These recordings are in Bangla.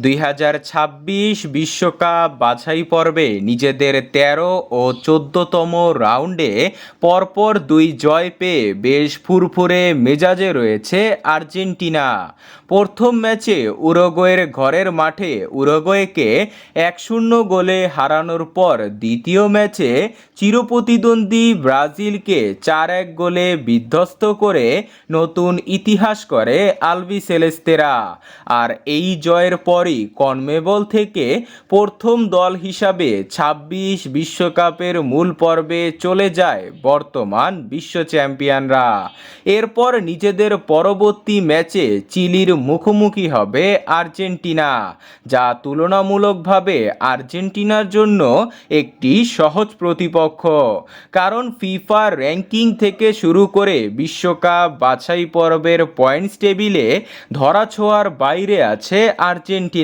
দুই বিশ্বকাপ বাছাই পর্বে নিজেদের তেরো ও চোদ্দতম রাউন্ডে পরপর দুই জয় পেয়ে বেশ ফুরফুরে মেজাজে রয়েছে আর্জেন্টিনা। প্রথম ম্যাচে উরুগুয়ের ঘরের মাঠে উরুগুয়েকে এক শূন্য গোলে হারানোর পর দ্বিতীয় ম্যাচে চিরপ্রতিদ্বন্দ্বী ব্রাজিলকে চার এক গোলে বিধ্বস্ত করে নতুন ইতিহাস করে আলবি সেলেস্তেরা আর এই জয়ের পরই কনমেবল থেকে প্রথম দল হিসাবে ২৬ বিশ্বকাপের মূল পর্বে চলে যায় বর্তমান বিশ্ব চ্যাম্পিয়নরা। এরপর নিজেদের পরবর্তী ম্যাচে চিলির মুখোমুখি হবে আর্জেন্টিনা, যা তুলনামূলকভাবে আর্জেন্টিনার জন্য একটি সহজ প্রতিপক্ষ। কারণ ফিফা র্যাঙ্কিং থেকে শুরু করে বিশ্বকাপ বাছাই পর্বের পয়েন্টস টেবিলে ধরাছোঁয়ার বাইরে আছে আর্জেন্টিনা।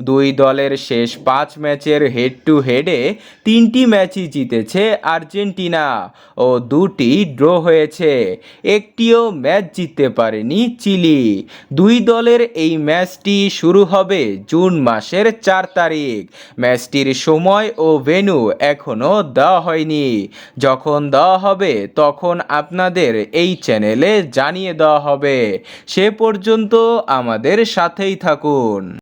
দুই দলের শেষ পাঁচ ম্যাচের হেড টু হেডে তিনটি ম্যাচই জিতেছে আর্জেন্টিনা ও দুটি ড্র হয়েছে। একটিও ম্যাচ জিততে পারেনি চিলি। দুই দলের এই ম্যাচটি শুরু হবে জুন মাসের চার তারিখ। ম্যাচটির সময় ও ভেন্যু এখনও দেওয়া হয়নি। যখন দেওয়া হবে তখন আপনাদের এই চ্যানেলে জানিয়ে দেওয়া হবে। সে পর্যন্ত আমাদের সাথেই থাকুন।